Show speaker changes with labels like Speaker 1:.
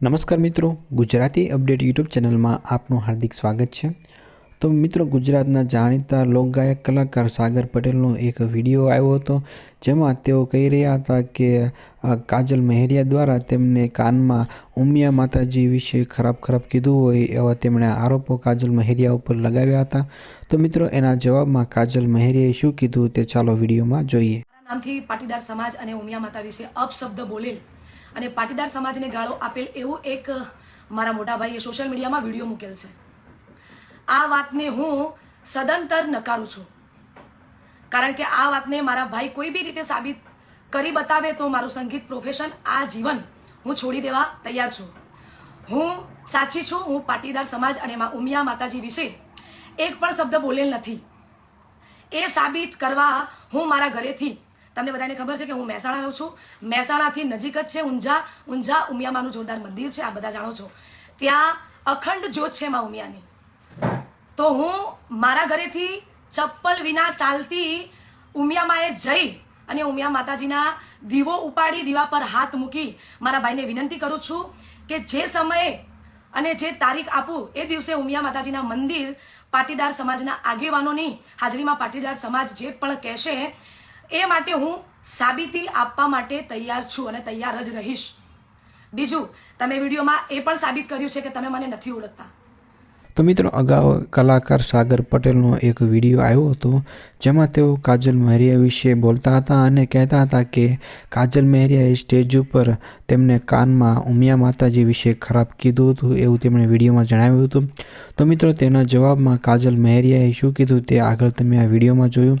Speaker 1: નમસ્કાર મિત્રો, Gujarati update YouTube ચેનલમાં આપનું હાર્દિક સ્વાગત છે. તો મિત્રો, ગુજરાતના જાણીતા લોકગાયક કલાકાર સાગર પટેલનો એક વીડિયો આવ્યો હતો, જેમાં તેઓ કહી રહ્યા હતા કે કાજલ મહેરિયા દ્વારા તેમને કાનમાં ઉમિયા માતાજી વિશે ખરાબ ખરાબ કીધું હોય એવા તેમણે આરોપો કાજલ મહેરિયા ઉપર લગાવ્યા હતા. તો મિત્રો, એના જવાબમાં કાજલ મહેરિયાએ શું કીધું તે ચાલો વિડીયોમાં જોઈએ.
Speaker 2: પાટીદાર સમાજ અને ઉમિયા માતા વિશે અપશબ્દ બોલેલ. અને પાટીદાર સમાજને ગાળો આપેલ એવો એક મારા મોટાભાઈએ સોશિયલ મીડિયામાં વીડિયો મૂકેલ છે. આ વાતને હું સદંતર નકારું છું. કારણ કે આ વાતને મારા ભાઈ કોઈ બી રીતે સાબિત કરી બતાવે તો મારું સંગીત પ્રોફેશન આ જીવન હું છોડી દેવા તૈયાર છું. હું સાચી છું, હું પાટીદાર સમાજ અને મા ઉમિયા માતાજી વિશે એક પણ શબ્દ બોલેલ નથી. એ સાબિત કરવા હું મારા ઘરેથી તમને બધાને ખબર છે કે હું મહેસાણા રહું છું. મહેસાણાથી નજીક જ છે ઊંઝા ઊંઝા ઉમિયામાનું જોરદાર મંદિર છે, આ બધા જાણો છો. ત્યાં અખંડ જ્યોત છે મા ઉમિયાની. તો હું મારા ઘરેથી ચપ્પલ વિના ચાલતી ઉમિયામાએ જઈ અને ઉમિયા માતાજીના દીવો ઉપાડી, દીવા પર હાથ મૂકી મારા ભાઈને વિનંતી કરું છું કે જે સમયે અને જે તારીખ આપું, એ દિવસે ઉમિયા માતાજીના મંદિર પાટીદાર સમાજના આગેવાનોની હાજરીમાં પાટીદાર સમાજ જે પણ કહેશે એ માટે હું સાબિતી આપવા માટે તૈયાર છું અને તૈયાર જ રહીશ. બીજું, તમે વિડીયોમાં એ પણ સાબિત કર્યું છે કે તમે મને નથી ઓળખતા.
Speaker 1: તો મિત્રો, અગાઉ કલાકાર સાગર પટેલનો એક વીડિયો આવ્યો હતો, જેમાં તેઓ કાજલ મહેરિયા વિશે બોલતા હતા અને કહેતા હતા કે કાજલ મહેરિયાએ સ્ટેજ ઉપર તેમને કાનમાં ઉમિયા માતાજી વિશે ખરાબ કીધું હતું એવું તેમણે વિડીયોમાં જણાવ્યું હતું. તો મિત્રો, તેના જવાબમાં કાજલ મહેરિયાએ શું કીધું તે આગળ તમે આ વિડીયોમાં જોયું.